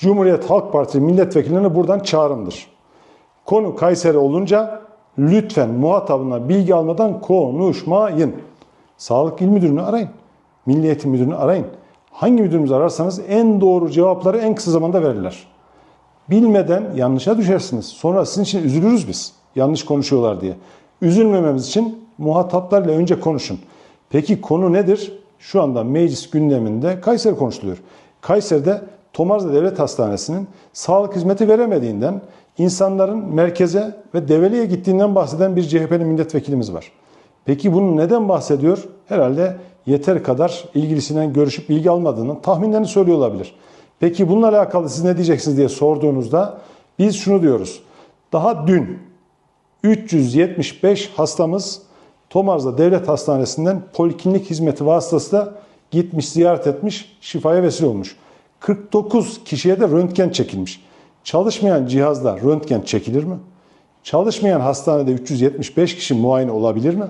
Cumhuriyet Halk Partisi milletvekillerine buradan çağrımdır. Konu Kayseri olunca lütfen muhatabına bilgi almadan konuşmayın. Sağlık İl Müdürünü arayın. Milli Eğitim Müdürünü arayın. Hangi müdürümüzü ararsanız en doğru cevapları en kısa zamanda verirler. Bilmeden yanlışa düşersiniz. Sonra sizin için üzülürüz biz. Yanlış konuşuyorlar diye. Üzülmememiz için muhataplarla önce konuşun. Peki konu nedir? Şu anda meclis gündeminde Kayseri konuşuluyor. Kayseri'de Tomarza Devlet Hastanesi'nin sağlık hizmeti veremediğinden insanların merkeze ve Develi'ye gittiğinden bahseden bir CHP'li milletvekilimiz var. Peki bunu neden bahsediyor? Herhalde yeter kadar ilgilisinden görüşüp bilgi almadığını tahminlerini söylüyor olabilir. Peki bununla alakalı siz ne diyeceksiniz diye sorduğunuzda biz şunu diyoruz. Daha dün 375 hastamız Tomarza Devlet Hastanesi'nden poliklinik hizmeti vasıtasıyla gitmiş, ziyaret etmiş, şifaya vesile olmuş. 49 kişiye de röntgen çekilmiş. Çalışmayan cihazla röntgen çekilir mi? Çalışmayan hastanede 375 kişi muayene olabilir mi?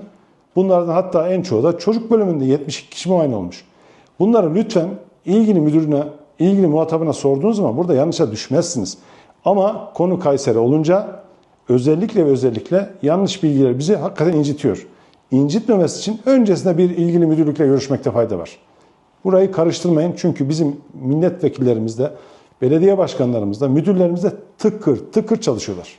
Bunlardan hatta en çoğu da çocuk bölümünde 72 kişi muayene olmuş. Bunları lütfen ilgili müdürüne, ilgili muhatabına sorduğunuz zaman burada yanlışa düşmezsiniz. Ama konu Kayseri olunca özellikle ve özellikle yanlış bilgiler bizi hakikaten incitiyor. İncitmemesi için öncesinde bir ilgili müdürlükle görüşmekte fayda var. Burayı karıştırmayın çünkü bizim milletvekillerimiz de, belediye başkanlarımız da, müdürlerimiz de tıkır tıkır çalışıyorlar.